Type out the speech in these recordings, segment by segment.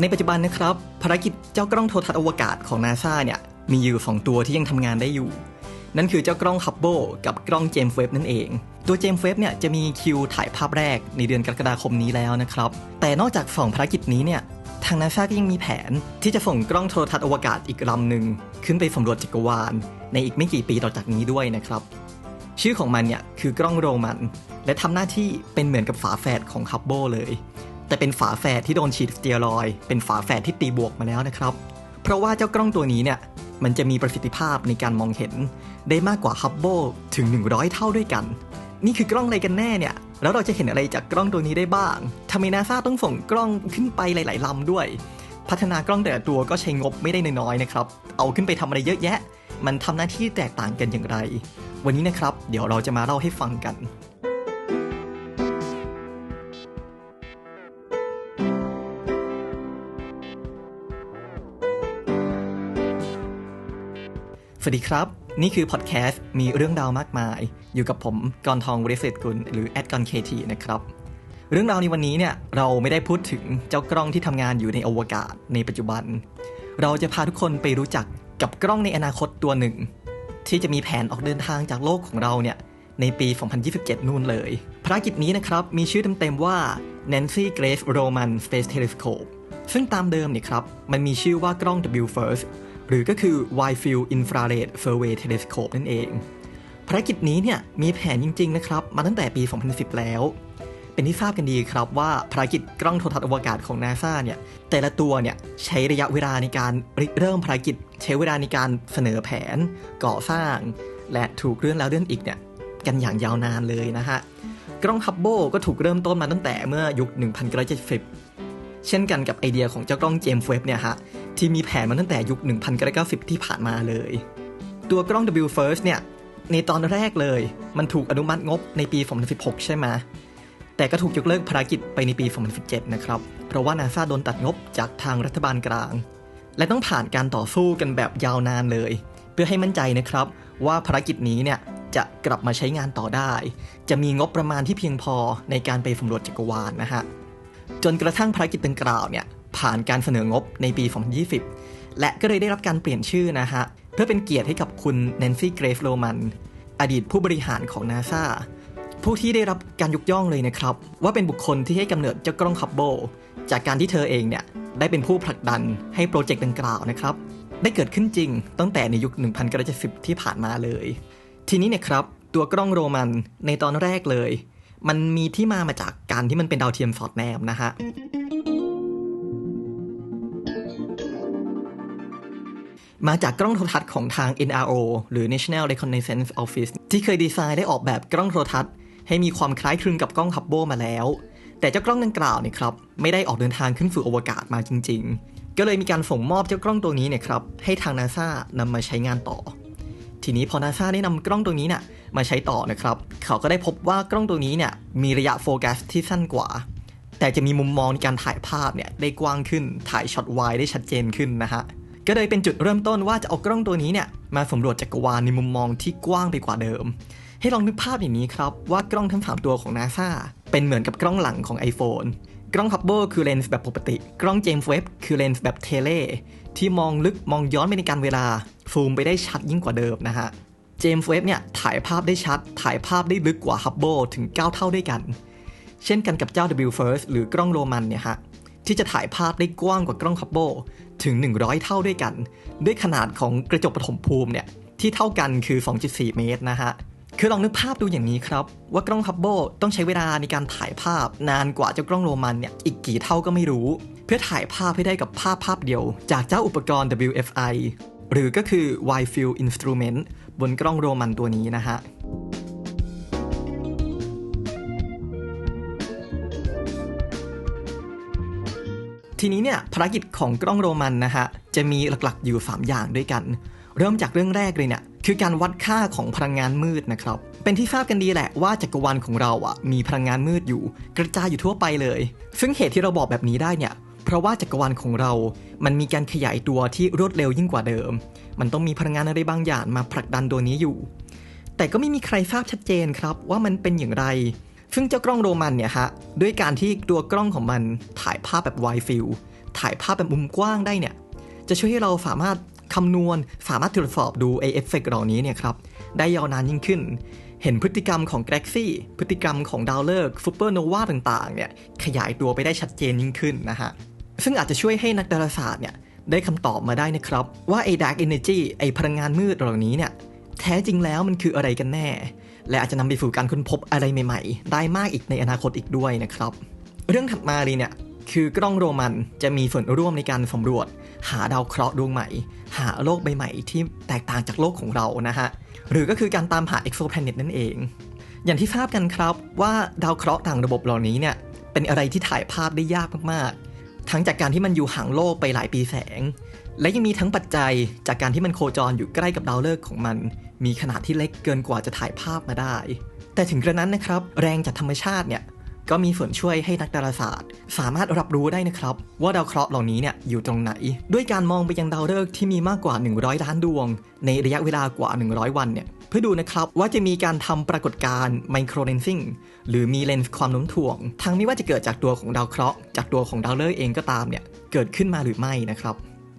ในปัจจุบันนะครับ ภารกิจเจ้ากล้องโทรทัศน์อวกาศของนาซาเนี่ยมีอยู่สองตัวที่ยังทำงานได้อยู่ นั่นคือเจ้ากล้องฮับเบิลกับกล้องเจมส์เว็บนั่นเอง ตัวเจมส์เว็บเนี่ยจะมีคิวถ่ายภาพแรกในเดือนกรกฎาคมนี้แล้วนะครับ แต่นอกจากสองภารกิจนี้เนี่ยทางนาซาก็ยังมีแผนที่จะส่งกล้องโทรทัศน์อวกาศอีกลำหนึ่งขึ้นไปสำรวจจักรวาล ในอีกไม่กี่ปีต่อจากนี้ด้วยนะครับ ชื่อของมันเนี่ยคือกล้องโรมัน และทำหน้าที่เป็นเหมือนกับฝาแฝดของฮับเบิลเลย แต่เป็นฝาแฝดที่โดนฉีดสเตียรอย เป็นฝาแฝดที่ตีบวกมาแล้วนะครับ เพราะว่าเจ้ากล้องตัวนี้เนี่ยมันจะมีประสิทธิภาพในการมองเห็น ได้มากกว่าฮับเบิลถึง 100 เท่าด้วยกัน นี่คือกล้องอะไรกันแน่เนี่ย แล้วเราจะเห็นอะไรจากกล้องตัวนี้ได้บ้างทำไมนาซาต้องส่งกล้องขึ้นไปหลาย ๆลำด้วย พัฒนากล้องแต่ละตัวก็ใช้งบไม่ได้น้อยๆนะครับ เอาขึ้นไปทำอะไรเยอะแยะ มันทำหน้าที่แตกต่างกันอย่างไร วันนี้นะครับ เดี๋ยวเราจะมาเล่าให้ฟังกัน สวัสดีครับ นี่คือพอดแคสต์มีเรื่องราวมากมาย อยู่กับผมกรทองวริศษกุลหรือแอดกอนเคทีนะครับ เรื่องราวในวันนี้เนี่ยเราไม่ได้พูดถึงเจ้ากล้องที่ทำงานอยู่ในอวกาศในปัจจุบัน เราจะพาทุกคนไปรู้จักกับกล้องในอนาคตตัวหนึ่ง ที่จะมีแผนออกเดินทางจากโลกของเราเนี่ยในปี 2027 นู่นเลยภารกิจนี้นะครับ มีชื่อเต็มๆว่า Nancy Grace Roman Space Telescope ซึ่งตามเดิมเนี่ยครับ มันมีชื่อว่ากล้อง WFIRST หรือก็คือ Wide Field Infrared Survey Telescope นั่นเอง ภารกิจนี้เนี่ยมีแผนจริง ๆ นะครับ มาตั้งแต่ปี 2010 แล้ว เป็นที่ทราบกันดีครับว่าภารกิจกล้องโทรทัศน์อวกาศของนาซาเนี่ยแต่ละตัวเนี่ยใช้ระยะเวลาในการริเริ่มภารกิจ ใช้เวลาในการเสนอแผน ก่อสร้าง และถูกเลื่อนแล้วเลื่อนอีกเนี่ยกันอย่างยาวนานเลยนะฮะกล้องฮับเบิลก็ถูกเริ่มต้นมาตั้งแต่เมื่อยุค 1970 เช่นกันกับไอเดียของเจ้ากล้องเจมส์เว็บเนี่ยฮะที่มีแผนมาตั้งแต่ยุค 1990 ที่ผ่านมาเลย ตัวกล้อง W First เนี่ยในตอนแรกเลย มันถูกอนุมัติงบในปี 2016 ใช่ไหมแต่ก็ถูกยกเลิกภารกิจไปในปี 2017 นะครับ เพราะว่านาซาโดนตัดงบจากทางรัฐบาลกลาง และต้องผ่านการต่อสู้กันแบบยาวนานเลย เพื่อให้มั่นใจนะครับว่าภารกิจนี้เนี่ยจะกลับมาใช้งานต่อได้ จะมีงบประมาณที่เพียงพอในการไปสำรวจจักรวาลนะฮะ จนกระทั่งภารกิจดังกล่าวเนี่ยผ่านการเสนองบในปี 2020 และก็เลยได้รับการเปลี่ยนชื่อนะฮะ เพื่อเป็นเกียรติให้กับคุณแนนซี่เกรฟโรมัน อดีตผู้บริหารของนาซาผู้ที่ได้รับการยกย่องเลยนะครับ ว่าเป็นบุคคลที่ให้กำเนิดเจ้ากล้องคับโบ จากการที่เธอเองเนี่ย ได้เป็นผู้ผลักดันให้โปรเจกต์ดังกล่าวนะครับ ได้เกิดขึ้นจริงตั้งแต่ในยุค 1970 ที่ผ่านมาเลย ทีนี้เนี่ยครับ ตัวกล้องโรมันในตอนแรกเลย มันมีที่มามาจากการที่มันเป็นดาวเทียมสอดแนมนะฮะมาจากกล้องโทรทัศน์ของทาง NRO หรือ National Reconnaissance Office ที่เคยดีไซน์ได้ออกแบบกล้องโทรทัศน์ ให้มีความคล้ายคลึงกับกล้องฮับเบิลมาแล้ว แต่เจ้ากล้องดังกล่าวเนี่ยครับไม่ได้ออกเดินทางขึ้นสู่อวกาศมาจริง ๆ ก็เลยมีการส่งมอบเจ้ากล้องตัวนี้เนี่ยครับให้ทางนาซานำมาใช้งานต่อ ทีนี้พอนาซาได้นำกล้องตัวนี้เนี่ย มาใช้ต่อนะครับ เขาก็ได้พบว่ากล้องตัวนี้เนี่ยมีระยะโฟกัสที่สั้นกว่า แต่จะมีมุมมองในการถ่ายภาพเนี่ยได้กว้างขึ้นถ่ายช็อตไวได้ชัดเจนขึ้นนะฮะก็เลยเป็นจุดเริ่มต้นว่าจะเอากล้องตัวนี้เนี่ยมาสำรวจจักรวาลในมุมมองที่กว้างไปกว่าเดิม ให้ลองนึกภาพอย่างนี้ครับ ว่ากล้องทั้ง3ตัวของนาซาเป็นเหมือนกับกล้องหลังของ iPhone กล้องฮับเบิลคือเลนส์แบบปกติ กล้องเจมส์เว็บคือเลนส์แบบเทเลที่มองลึกมองย้อนไปในการเวลา ซูมไปได้ชัดยิ่งกว่าเดิมนะฮะ จมส์เว็บเนี่ยถ่ายภาพได้ชัด ถ่ายภาพได้ลึกกว่าฮับเบิลถึง 9 เท่าด้วยกัน เช่นกันกับเจ้า W First หรือกล้องโรมันเนี่ยฮะที่จะถ่ายภาพได้กว้างกว่ากล้องฮับเบิลถึง 100 เท่าด้วยกัน ด้วยขนาดของกระจกปฐมภูมิเนี่ยที่เท่ากันคือ 2.4 เมตรนะฮะ คือลองนึกภาพดูอย่างนี้ครับ ว่ากล้องฮับเบิลต้องใช้เวลาในการถ่ายภาพนานกว่าเจ้ากล้องโรมันเนี่ยอีกกี่เท่าก็ไม่รู้ เพื่อถ่ายภาพให้ได้กับภาพภาพเดียว จากเจ้าอุปกรณ์ WFI หรือก็คือ Wide Field Instrument บนกล้องโรมันตัวนี้นะฮะทีนี้เนี่ยภารกิจของกล้องโรมันนะฮะจะมีหลักๆอยู่ 3 อย่างด้วยกัน เริ่มจากเรื่องแรกเลยเนี่ยคือการวัดค่าของพลังงานมืดนะครับ เป็นที่ทราบกันดีแหละว่าจักรวาลของเราอะมีพลังงานมืดอยู่ กระจายอยู่ทั่วไปเลย ซึ่งเหตุที่เราบอกแบบนี้ได้เนี่ย เพราะว่าจักรวาลของเรา มันมีการขยายตัวที่รวดเร็วยิ่งกว่าเดิม มันต้องมีพลังงานอะไรบางอย่างมาผลักดันตัวนี้อยู่ แต่ก็ไม่มีใครทราบชัดเจนครับว่ามันเป็นอย่างไร ซึ่งเจ้ากล้องโรมันเนี่ยฮะ ด้วยการที่ตัวกล้องของมันถ่ายภาพแบบไวฟิลถ่ายภาพแบบมุมกว้างได้เนี่ย จะช่วยให้เราสามารถคำนวณ สามารถตรวจสอบดูไอเอฟเฟกเหล่านี้เนี่ยครับ ได้ยาวนานยิ่งขึ้นเห็นพฤติกรรมของแกล็กซี่พฤติกรรมของดาวฤกษ์ซูเปอร์โนวาต่างๆเนี่ยขยายตัวไปได้ชัดเจนยิ่งขึ้นนะฮะ ซึ่งอาจจะช่วยให้นักดาราศาสตร์เนี่ยได้คำตอบมาได้นะครับ ว่าไอ้ดาร์กเอเนจีไอ้พลังงานมืดเหล่านี้เนี่ยแท้จริงแล้วมันคืออะไรกันแน่ และอาจจะนำไปสู่การค้นพบอะไรใหม่ๆ ได้มากอีกในอนาคตอีกด้วยนะครับ เรื่องถัดมาเลยเนี่ยคือกล้องโรมันจะมีส่วนร่วมในการสำรวจ หาดาวเคราะห์ดวงใหม่ หาโลกใบใหม่ที่แตกต่างจากโลกของเรานะฮะ หรือก็คือการตามหา exoplanet นั่นเอง อย่างที่ทราบกันครับว่าดาวเคราะห์ต่างระบบเหล่านี้เนี่ยเป็นอะไรที่ถ่ายภาพได้ยากมากๆ ทั้งจากการที่มันอยู่ห่างโลกไปหลายปีแสง และยังมีทั้งปัจจัยจากการที่มันโคจรอยู่ใกล้กับดาวฤกษ์ของมัน มีขนาดที่เล็กเกินกว่าจะถ่ายภาพมาได้ แต่ถึงกระนั้นนะครับ แรงจากธรรมชาติเนี่ย ก็มีส่วนช่วยให้นักดาราศาสตร์ สามารถรับรู้ได้นะครับ ว่าดาวเคราะห์เหล่านี้เนี่ยอยู่ตรงไหน ด้วยการมองไปยังดาวฤกษ์ที่มีมากกว่า 100 ล้านดวง ในระยะเวลากว่า 100 วันเนี่ยเพื่อดูนะครับว่าจะมีการทำปรากฏการณ์ไมโครเลนซิ่งหรือมีเลนส์ความโน้มถ่วง ทั้งไม่ว่าจะเกิดจากตัวของดาวเคราะห์จากตัวของดาวฤกษ์เองก็ตามเนี่ยเกิดขึ้นมาหรือไม่นะครับ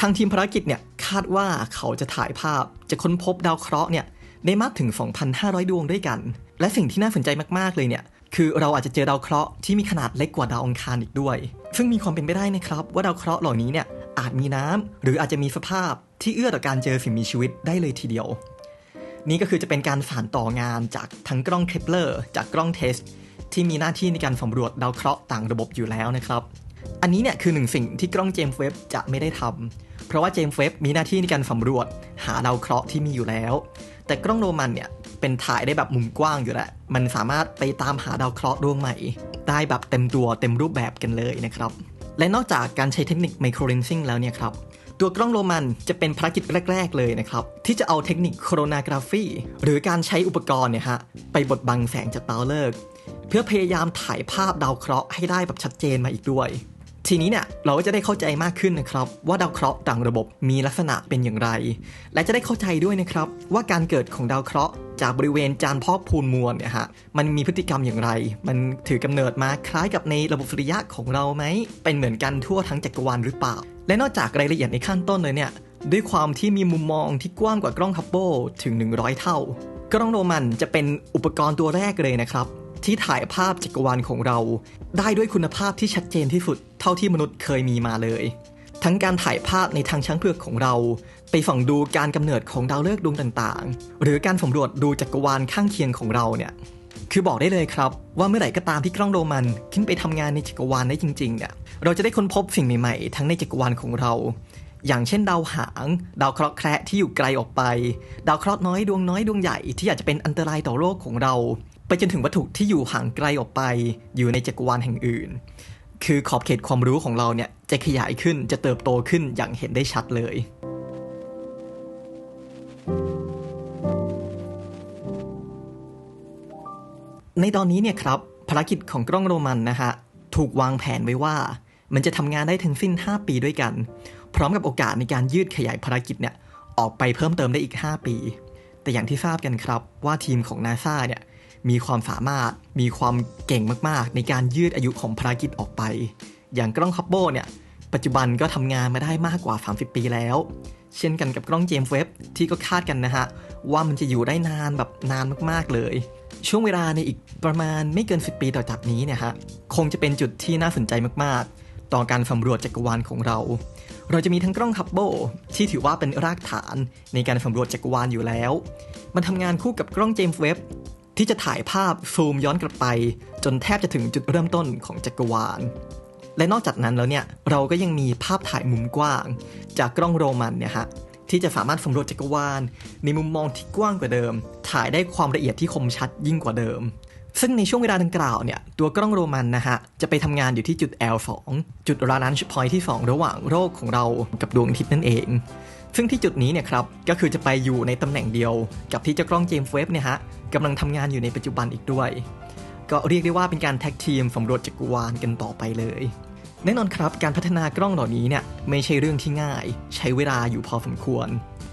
ทางทีมภารกิจเนี่ยคาดว่าเขาจะถ่ายภาพจะค้นพบดาวเคราะห์เนี่ยได้มากถึง 2,500 ดวงด้วยกัน และสิ่งที่น่าสนใจมาก ๆ เลยเนี่ย คือเราอาจจะเจอดาวเคราะห์ที่มีขนาดเล็กกว่าดาวอังคารอีกด้วย ซึ่งมีความเป็นไปได้นะครับ ว่าดาวเคราะห์เหล่านี้เนี่ยอาจมีน้ำหรืออาจจะมีสภาพที่เอื้อต่อการเจอสิ่งมีชีวิตได้เลยทีเดียว นี่ก็คือจะเป็นการสานต่องานจากทั้งกล้องเคปเลอร์จากกล้องเทสที่มีหน้าที่ในการสำรวจดาวเคราะห์ต่างระบบอยู่แล้วนะครับ อันนี้เนี่ยคือหนึ่งสิ่งที่กล้องเจมส์เว็บจะไม่ได้ทำเพราะว่าเจมส์เว็บมีหน้าที่ในการสำรวจหาดาวเคราะห์ที่มีอยู่แล้ว แต่กล้องโรมันเนี่ย เป็นถ่ายได้แบบมุมกว้างอยู่แหละมันสามารถไปตามหาดาวเคราะห์ดวงใหม่ ได้แบบเต็มตัวเต็มรูปแบบกันเลยนะครับ และนอกจากการใช้เทคนิคไมโครเลนซิ่งแล้วเนี่ยครับตัวกล้องโรมันจะเป็นภารกิจแรก ๆ เลยนะครับ ที่จะเอาเทคนิคโครนากราฟีหรือการใช้อุปกรณ์เนี่ยฮะไปบดบังแสงจากดาวฤกษ์เพื่อพยายามถ่ายภาพดาวเคราะห์ให้ได้แบบชัดเจนมาอีกด้วย ทีนี้เนี่ยเราก็จะได้เข้าใจมากขึ้นนะครับ ว่าดาวเคราะห์ต่างระบบมีลักษณะเป็นอย่างไร และจะได้เข้าใจด้วยนะครับ ว่าการเกิดของดาวเคราะห์ จากบริเวณจานพอกพูนมวลเนี่ยฮะมันมีพฤติกรรมอย่างไร มันถือกำเนิดมาคล้ายกับในระบบสุริยะของเราไหม เป็นเหมือนกันทั่วทั้งจักรวาลหรือเปล่า และนอกจากรายละเอียดในขั้นต้นเลยเนี่ยด้วยความที่มีมุมมองที่กว้างกว่ากล้องฮับเบิลถึง 100 เท่ากล้องโรมันจะเป็นอุปกรณ์ตัวแรกเลยนะครับที่ถ่ายภาพจักรวาลของเรา ได้ด้วยคุณภาพที่ชัดเจนที่สุดเท่าที่มนุษย์เคยมีมาเลย ทั้งการถ่ายภาพในทางช้างเผือกของเรา ไปส่องดูการกำเนิดของดาวฤกษ์ดวงต่างๆ หรือการสำรวจดูจักรวาลข้างเคียงของเราเนี่ยคือบอกได้เลยครับ ว่าเมื่อไหร่ก็ตามที่กล้องโรมันขึ้นไปทำงานในจักรวาลได้จริงๆเนี่ยเราจะได้ค้นพบสิ่งใหม่ๆ ทั้งในจักรวาลของเรา อย่างเช่นดาวหาง ดาวเคราะห์แคระที่อยู่ไกลออกไป ดาวเคราะห์น้อยดวงน้อยดวงใหญ่ที่อาจจะเป็นอันตรายต่อโลกของเรา ไปจนถึงวัตถุที่อยู่ห่างไกลออกไป อยู่ในจักรวาลแห่งอื่น คือขอบเขตความรู้ของเราเนี่ยจะขยายขึ้นจะเติบโตขึ้นอย่างเห็นได้ชัดเลย ในตอนนี้เนี่ยครับภารกิจของกล้องโรมันนะฮะถูกวางแผนไว้ว่า มันจะทำงานได้ทั้งสิ้น 5 ปีด้วยกัน พร้อมกับโอกาสในการยืดขยายภารกิจเนี่ยออกไปเพิ่มเติมได้อีก 5 ปี แต่อย่างที่ทราบกันครับว่าทีมของนาซาเนี่ย มีความสามารถมีความเก่งมากๆ ในการยืดอายุของภารกิจออกไป อย่างกล้องคับโบเนี่ย ปัจจุบันก็ทำงานมาได้มากกว่า 30 ปีแล้ว เช่นกันกับกล้องเจมส์เว็บที่ก็คาดกันนะฮะ ว่ามันจะอยู่ได้นานแบบนานมากๆเลย ช่วงเวลาในอีกประมาณไม่เกิน 10 ปีต่อจากนี้เนี่ยฮะคงจะเป็นจุดที่น่าสนใจมากๆ ต่อการสำรวจจักรวาลของเราเราจะมีทั้งกล้องฮับเบิลที่ถือว่าเป็นรากฐานในการสำรวจจักรวาลอยู่แล้ว มันทำงานคู่กับกล้องเจมส์เว็บ ที่จะถ่ายภาพซูมย้อนกลับไป จนแทบจะถึงจุดเริ่มต้นของจักรวาล และนอกจากนั้นแล้วเนี่ยเราก็ยังมีภาพถ่ายมุมกว้าง จากกล้องโรมันเนี่ยฮะที่จะสามารถสำรวจจักรวาล ในมุมมองที่กว้างกว่าเดิม ถ่ายได้ความละเอียดที่คมชัดยิ่งกว่าเดิม ซึ่งในช่วงเวลาดังกล่าวเนี่ยตัวกล้องโรมันนะฮะจะไปทำงานอยู่ที่จุด L2 จุดรานันช์พอยที่ 2 ระหว่างโลกของเรากับดวงอาทิตย์นั่นเอง ซึ่งที่จุดนี้เนี่ยครับก็คือจะไปอยู่ในตำแหน่งเดียว กับที่เจ้ากล้องเจมส์เว็บเนี่ยฮะกำลังทำงานอยู่ในปัจจุบันอีกด้วย ก็เรียกได้ว่าเป็นการแท็กทีมสำรวจจักรวาลกันต่อไปเลย แน่นอนครับการพัฒนากล้องเหล่านี้เนี่ยไม่ใช่เรื่องที่ง่าย ใช้เวลาอยู่พอสมควร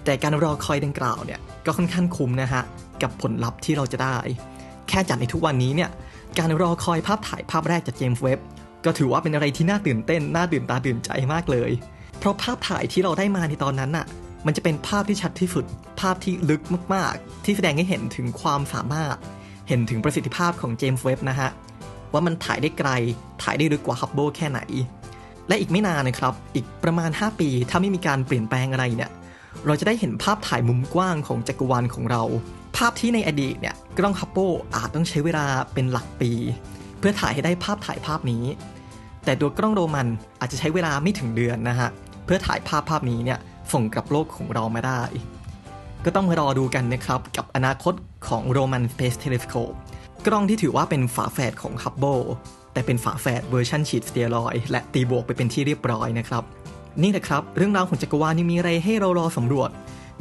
แต่การรอคอยดังกล่าวเนี่ยก็ค่อนข้างคุ้มนะฮะกับผลลัพธ์ที่เราจะได้ แค่จัดในทุกวันนี้เนี่ยการรอคอยภาพถ่ายภาพแรกจากเจมส์เว็บก็ถือว่าเป็นอะไรที่น่าตื่นเต้น น่าตื่นตาตื่นใจมากเลย เพราะภาพถ่ายที่เราได้มาในตอนนั้นน่ะมันจะเป็นภาพที่ชัดที่สุด ภาพที่ลึกมากๆ ที่แสดงให้เห็นถึงความสามารถ เห็นถึงประสิทธิภาพของเจมส์เว็บนะฮะ ว่ามันถ่ายได้ไกล ถ่ายได้ลึกกว่าฮับเบิลแค่ไหน และอีกไม่นานนะครับ อีกประมาณ 5 ปี ถ้าไม่มีการเปลี่ยนแปลงอะไรเนี่ย เราจะได้เห็นภาพถ่ายมุมกว้างของจักรวาลของเรา ภาพที่ในอดีตเนี่ยกล้องฮับเบิลอาจต้องใช้เวลาเป็นหลักปี เพื่อถ่ายให้ได้ภาพถ่ายภาพนี้ แต่ตัวกล้องโรมันอาจจะใช้เวลาไม่ถึงเดือนนะฮะ เพื่อถ่ายภาพภาพนี้เนี่ยส่งกลับโลกของเรามาได้ ก็ต้องมารอดูกันนะครับ กับอนาคตของ Roman Space Telescope กล้องที่ถือว่าเป็นฝาแฝดของ Hubble แต่เป็นฝาแฝดเวอร์ชันฉีดสเตียรอยด์และตีบวกไปเป็นที่เรียบร้อยนะครับ นี่แหละครับ เรื่องราวของจักรวาลนี่มีอะไรให้เรารอสำรวจ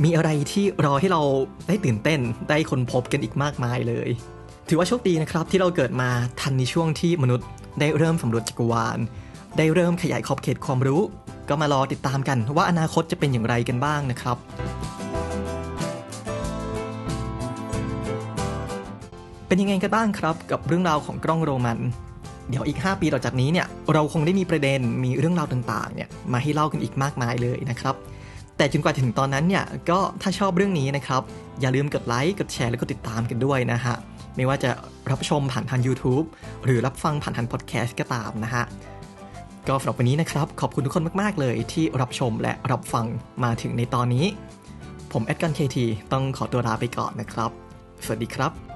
มีอะไรที่รอให้เราได้ตื่นเต้นได้คนพบกันอีกมากมายเลย ถือว่าโชคดีนะครับที่เราเกิดมาทันในช่วงที่มนุษย์ได้เริ่มสำรวจจักรวาล ได้เริ่มขยายขอบเขตความรู้ ก็มารอติดตามกันว่าอนาคตจะเป็นอย่างไรกันบ้างนะครับเป็นยังไงกันบ้างครับกับเรื่องราวของกล้องโรมัน เดี๋ยวอีก 5 ปีต่อจากนี้เนี่ยเราคงได้มีประเด็นมีเรื่องราวต่างๆเนี่ยมาให้เล่ากันอีกมากมายเลยนะครับ แต่จนกว่าจะถึงตอนนั้นเนี่ยก็ถ้าชอบเรื่องนี้นะครับอย่าลืมกดไลค์กดแชร์และกดติดตามกันด้วยนะฮะไม่ว่าจะรับชมผ่านทาง YouTube หรือรับฟังผ่านทางพอดแคสต์ก็ตามนะฮะ ก็สำหรับวันนี้นะครับ ขอบคุณทุกคนมาก ๆ เลยที่รับชมและรับฟังมาถึงในตอนนี้ ผมแอดกันเคทีต้องขอตัวลาไปก่อนนะครับ สวัสดีครับ